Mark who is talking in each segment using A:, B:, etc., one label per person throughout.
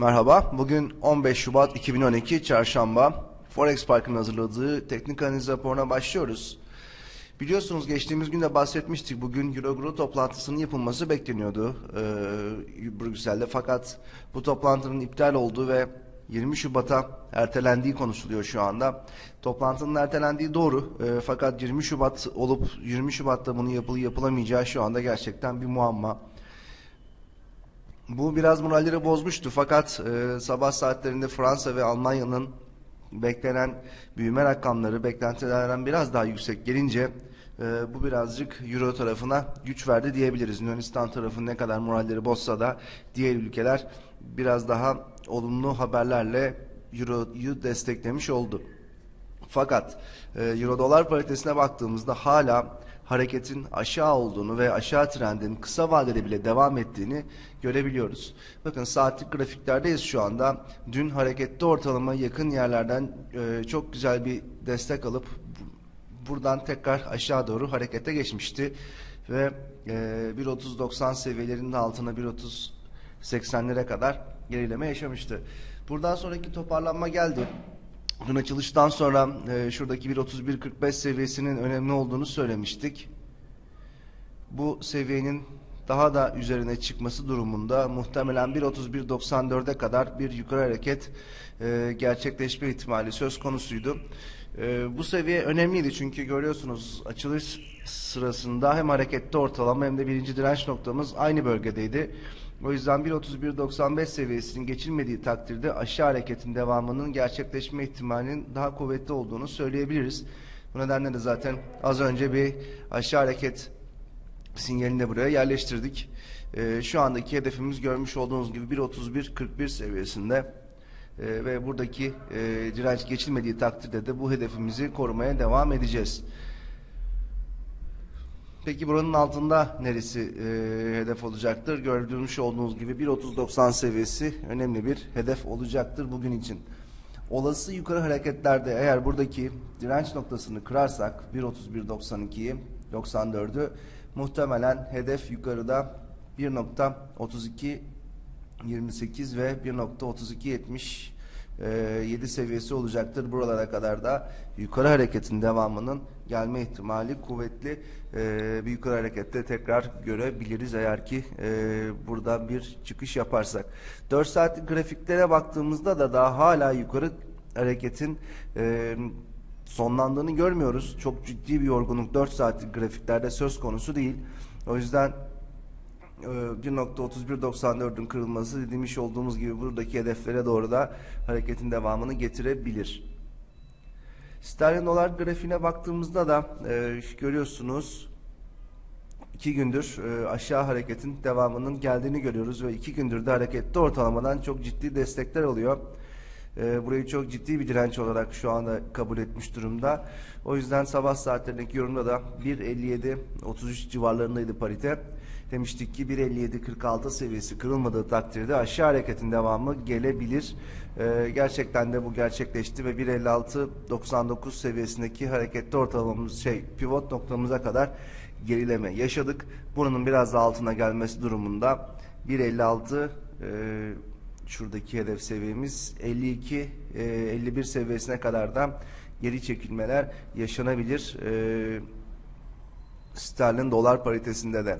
A: Merhaba, bugün 15 Şubat 2012 Çarşamba. Forex Park'ın hazırladığı teknik analiz raporuna başlıyoruz. Biliyorsunuz geçtiğimiz günde bahsetmiştik. Bugün Eurogroup toplantısının yapılması bekleniyordu e, Brüksel'de. Fakat bu toplantının iptal olduğu ve 20 Şubat'a ertelendiği konuşuluyor şu anda. Toplantının ertelendiği doğru. E, fakat 20 Şubat olup 20 Şubat'ta bunu yapılı yapılamayacağı şu anda gerçekten bir muamma. Bu biraz moralleri bozmuştu fakat e, sabah saatlerinde Fransa ve Almanya'nın beklenen büyüme rakamları beklentilerden biraz daha yüksek gelince e, bu birazcık Euro tarafına güç verdi diyebiliriz. Yunanistan tarafı ne kadar moralleri bozsa da diğer ülkeler biraz daha olumlu haberlerle Euro'yu desteklemiş oldu. Fakat e, Euro dolar paritesine baktığımızda hala hareketin aşağı olduğunu ve aşağı trendin kısa vadede bile devam ettiğini görebiliyoruz. Bakın saatlik grafiklerdeyiz şu anda. Dün hareketli ortalama yakın yerlerden e, çok güzel bir destek alıp buradan tekrar aşağı doğru harekete geçmişti ve e, 1.30-90 seviyelerinin altına 1.30-80'lere kadar gerileme yaşamıştı. Buradan sonraki toparlanma geldi. Dün açılıştan sonra e, şuradaki 1.31.45 seviyesinin önemli olduğunu söylemiştik. Bu seviyenin daha da üzerine çıkması durumunda muhtemelen 1.31.94'e kadar bir yukarı hareket e, gerçekleşme ihtimali söz konusuydu. E, bu seviye önemliydi çünkü görüyorsunuz açılış sırasında hem harekette ortalama hem de birinci direnç noktamız aynı bölgedeydi. O yüzden 1.31.95 seviyesinin geçilmediği takdirde aşağı hareketin devamının gerçekleşme ihtimalinin daha kuvvetli olduğunu söyleyebiliriz. Bu nedenle de zaten az önce bir aşağı hareket sinyalini de buraya yerleştirdik. Ee, şu andaki hedefimiz görmüş olduğunuz gibi 1.31.41 seviyesinde ee, ve buradaki e, direnç geçilmediği takdirde de bu hedefimizi korumaya devam edeceğiz. Peki buranın altında neresi e, hedef olacaktır? Gördüğümüz olduğunuz gibi 1.30-90 seviyesi önemli bir hedef olacaktır bugün için. Olası yukarı hareketlerde eğer buradaki direnç noktasını kırarsak 1.31-92'yi 94'ü muhtemelen hedef yukarıda 1.32 28 ve 1.3270 7 seviyesi olacaktır. Buralara kadar da yukarı hareketin devamının gelme ihtimali kuvvetli. E, bir yukarı harekette tekrar görebiliriz eğer ki e, burada bir çıkış yaparsak. 4 saatlik grafiklere baktığımızda da daha hala yukarı hareketin e, sonlandığını görmüyoruz. Çok ciddi bir yorgunluk 4 saatlik grafiklerde söz konusu değil. O yüzden 1.3194'ün kırılması demiş olduğumuz gibi buradaki hedeflere doğru da hareketin devamını getirebilir. Sterlin dolar grafiğine baktığımızda da e, görüyorsunuz iki gündür e, aşağı hareketin devamının geldiğini görüyoruz ve iki gündür de hareketli ortalamadan çok ciddi destekler oluyor. E, burayı çok ciddi bir direnç olarak şu anda kabul etmiş durumda. O yüzden sabah saatlerindeki yorumda da 1.57-33 civarlarındaydı parite. Demiştik ki 1.57-46 seviyesi kırılmadığı takdirde aşağı hareketin devamı gelebilir. Ee, gerçekten de bu gerçekleşti ve 1.56-99 seviyesindeki hareketli ortalamamız şey pivot noktamıza kadar gerileme yaşadık. Bunun biraz da altına gelmesi durumunda 1.56 e, şuradaki hedef seviyemiz 52 e, 51 seviyesine kadar da geri çekilmeler yaşanabilir. E, sterlin dolar paritesinde de.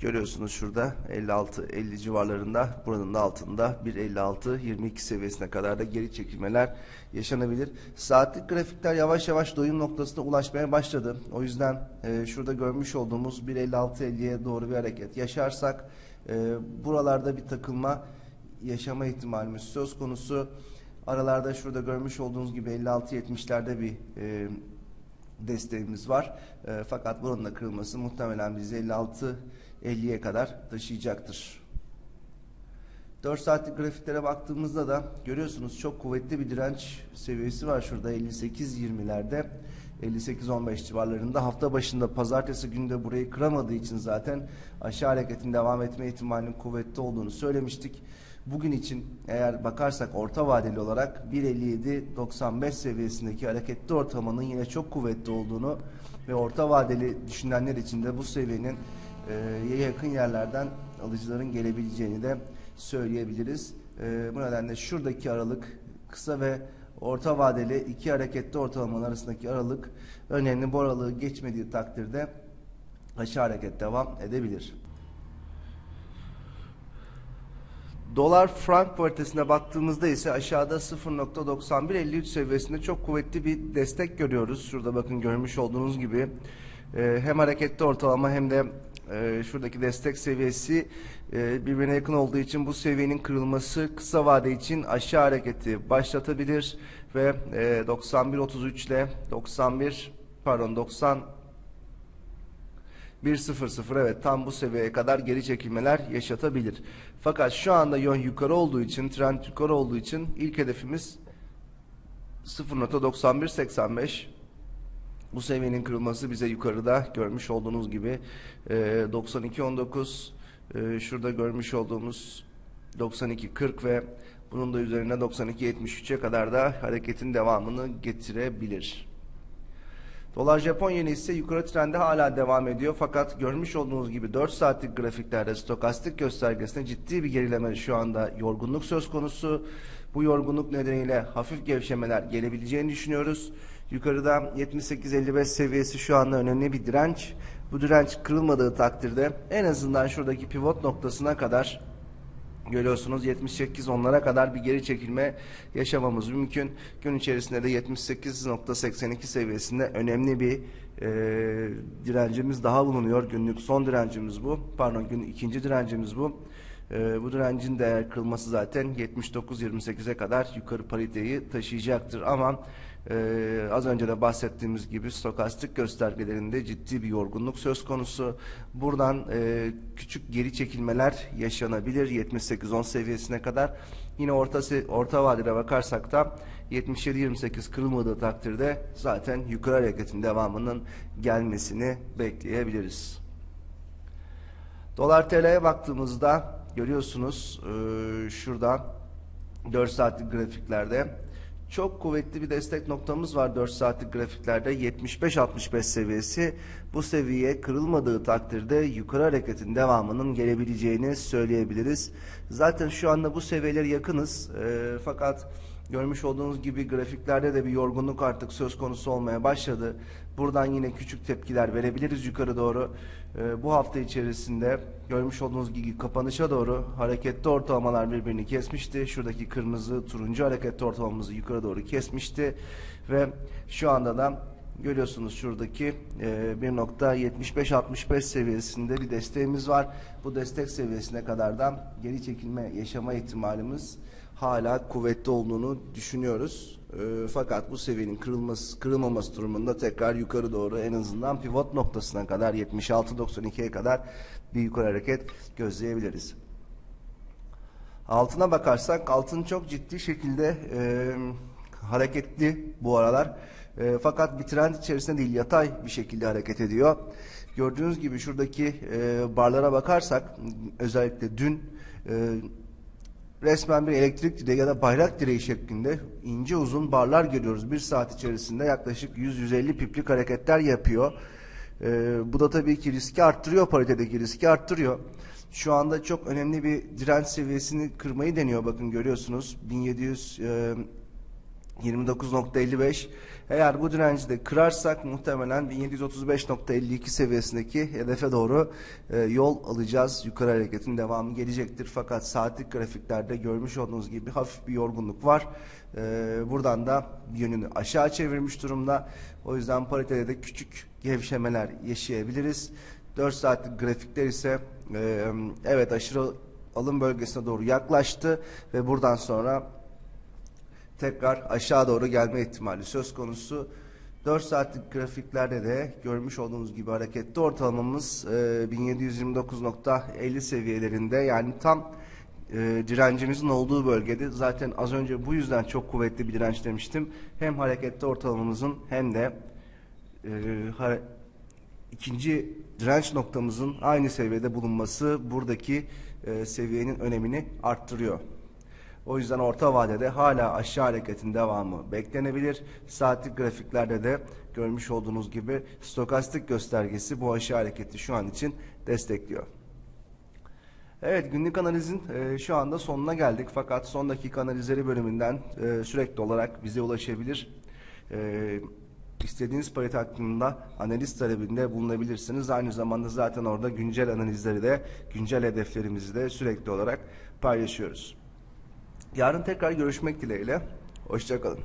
A: Görüyorsunuz şurada 56-50 civarlarında buranın da altında 1.56-22 seviyesine kadar da geri çekilmeler yaşanabilir. Saatlik grafikler yavaş yavaş doyum noktasına ulaşmaya başladı. O yüzden e, şurada görmüş olduğumuz 1.56-50'ye doğru bir hareket yaşarsak e, buralarda bir takılma yaşama ihtimalimiz söz konusu. Aralarda şurada görmüş olduğunuz gibi 56-70'lerde bir e, desteğimiz var. E, fakat bunun da kırılması muhtemelen bizi 56 50'ye kadar taşıyacaktır. 4 saatlik grafiklere baktığımızda da görüyorsunuz çok kuvvetli bir direnç seviyesi var şurada 58-20'lerde. 58-15 civarlarında hafta başında pazartesi günde burayı kıramadığı için zaten aşağı hareketin devam etme ihtimalinin kuvvetli olduğunu söylemiştik. Bugün için eğer bakarsak orta vadeli olarak 1.57-95 seviyesindeki hareketli ortamının yine çok kuvvetli olduğunu ve orta vadeli düşünenler için de bu seviyenin e, yakın yerlerden alıcıların gelebileceğini de söyleyebiliriz. E, bu nedenle şuradaki aralık kısa ve orta vadeli iki hareketli ortalamalar arasındaki aralık önemli. Bu aralığı geçmediği takdirde aşağı hareket devam edebilir. Dolar frank paritesine baktığımızda ise aşağıda 0.9153 seviyesinde çok kuvvetli bir destek görüyoruz. Şurada bakın görmüş olduğunuz gibi e, hem hareketli ortalama hem de e, şuradaki destek seviyesi e, birbirine yakın olduğu için bu seviyenin kırılması kısa vade için aşağı hareketi başlatabilir ve e, 91.33 ile 91 pardon 90 1.00 evet tam bu seviyeye kadar geri çekilmeler yaşatabilir. Fakat şu anda yön yukarı olduğu için, trend yukarı olduğu için ilk hedefimiz 0.9185. Bu seviyenin kırılması bize yukarıda görmüş olduğunuz gibi e, 92.19 e, şurada görmüş olduğumuz 92.40 ve bunun da üzerine 92.73'e kadar da hareketin devamını getirebilir. Dolar Japon yeni ise yukarı trendi hala devam ediyor. Fakat görmüş olduğunuz gibi 4 saatlik grafiklerde stokastik göstergesinde ciddi bir gerileme şu anda yorgunluk söz konusu. Bu yorgunluk nedeniyle hafif gevşemeler gelebileceğini düşünüyoruz. Yukarıda 78-55 seviyesi şu anda önemli bir direnç. Bu direnç kırılmadığı takdirde en azından şuradaki pivot noktasına kadar Görüyorsunuz 78 onlara kadar bir geri çekilme yaşamamız mümkün. Gün içerisinde de 78.82 seviyesinde önemli bir e, direncimiz daha bulunuyor. Günlük son direncimiz bu. Pardon gün ikinci direncimiz bu. E, bu direncin değer kırılması zaten 79.28'e kadar yukarı pariteyi taşıyacaktır. Ama ee, az önce de bahsettiğimiz gibi stokastik göstergelerinde ciddi bir yorgunluk söz konusu. Buradan e, küçük geri çekilmeler yaşanabilir 78-10 seviyesine kadar. Yine orta orta vadede bakarsak da 77-28 kırılmadığı takdirde zaten yukarı hareketin devamının gelmesini bekleyebiliriz. Dolar TL'ye baktığımızda görüyorsunuz e, şurada 4 saatlik grafiklerde çok kuvvetli bir destek noktamız var 4 saatlik grafiklerde 75-65 seviyesi. Bu seviye kırılmadığı takdirde yukarı hareketin devamının gelebileceğini söyleyebiliriz. Zaten şu anda bu seviyelere yakınız. E, fakat görmüş olduğunuz gibi grafiklerde de bir yorgunluk artık söz konusu olmaya başladı. Buradan yine küçük tepkiler verebiliriz yukarı doğru. E, bu hafta içerisinde görmüş olduğunuz gibi kapanışa doğru hareketli ortalamalar birbirini kesmişti. Şuradaki kırmızı turuncu hareketli ortalamamızı yukarı doğru kesmişti. Ve şu anda da görüyorsunuz şuradaki e, 1.75-65 seviyesinde bir desteğimiz var. Bu destek seviyesine kadar da geri çekilme yaşama ihtimalimiz hala kuvvetli olduğunu düşünüyoruz. E, fakat bu seviyenin kırılması, kırılmaması durumunda tekrar yukarı doğru en azından pivot noktasına kadar 76-92'ye kadar bir yukarı hareket gözleyebiliriz. Altına bakarsak altın çok ciddi şekilde e, hareketli bu aralar. E, fakat bir trend içerisinde değil yatay bir şekilde hareket ediyor. Gördüğünüz gibi şuradaki e, barlara bakarsak özellikle dün e, resmen bir elektrik direği ya da bayrak direği şeklinde ince uzun barlar görüyoruz. Bir saat içerisinde yaklaşık 100-150 piplik hareketler yapıyor. Ee, bu da tabii ki riski arttırıyor, paritedeki riski arttırıyor. Şu anda çok önemli bir direnç seviyesini kırmayı deniyor. Bakın görüyorsunuz 1729.55 eğer bu direnci de kırarsak muhtemelen 1735.52 seviyesindeki hedefe doğru e, yol alacağız. Yukarı hareketin devamı gelecektir. Fakat saatlik grafiklerde görmüş olduğunuz gibi hafif bir yorgunluk var. E, buradan da yönünü aşağı çevirmiş durumda. O yüzden paritede de küçük gevşemeler yaşayabiliriz. 4 saatlik grafikler ise e, evet aşırı alım bölgesine doğru yaklaştı ve buradan sonra tekrar aşağı doğru gelme ihtimali söz konusu. 4 saatlik grafiklerde de görmüş olduğunuz gibi hareketli ortalamamız e, 1729.50 seviyelerinde yani tam e, direncimizin olduğu bölgede zaten az önce bu yüzden çok kuvvetli bir direnç demiştim. Hem hareketli ortalamamızın hem de e, ikinci direnç noktamızın aynı seviyede bulunması buradaki e, seviyenin önemini arttırıyor. O yüzden orta vadede hala aşağı hareketin devamı beklenebilir. Saatlik grafiklerde de görmüş olduğunuz gibi stokastik göstergesi bu aşağı hareketi şu an için destekliyor. Evet günlük analizin e, şu anda sonuna geldik fakat son dakika analizleri bölümünden e, sürekli olarak bize ulaşabilir. E, istediğiniz parite hakkında analiz talebinde bulunabilirsiniz. Aynı zamanda zaten orada güncel analizleri de güncel hedeflerimizi de sürekli olarak paylaşıyoruz. Yarın tekrar görüşmek dileğiyle. Hoşçakalın.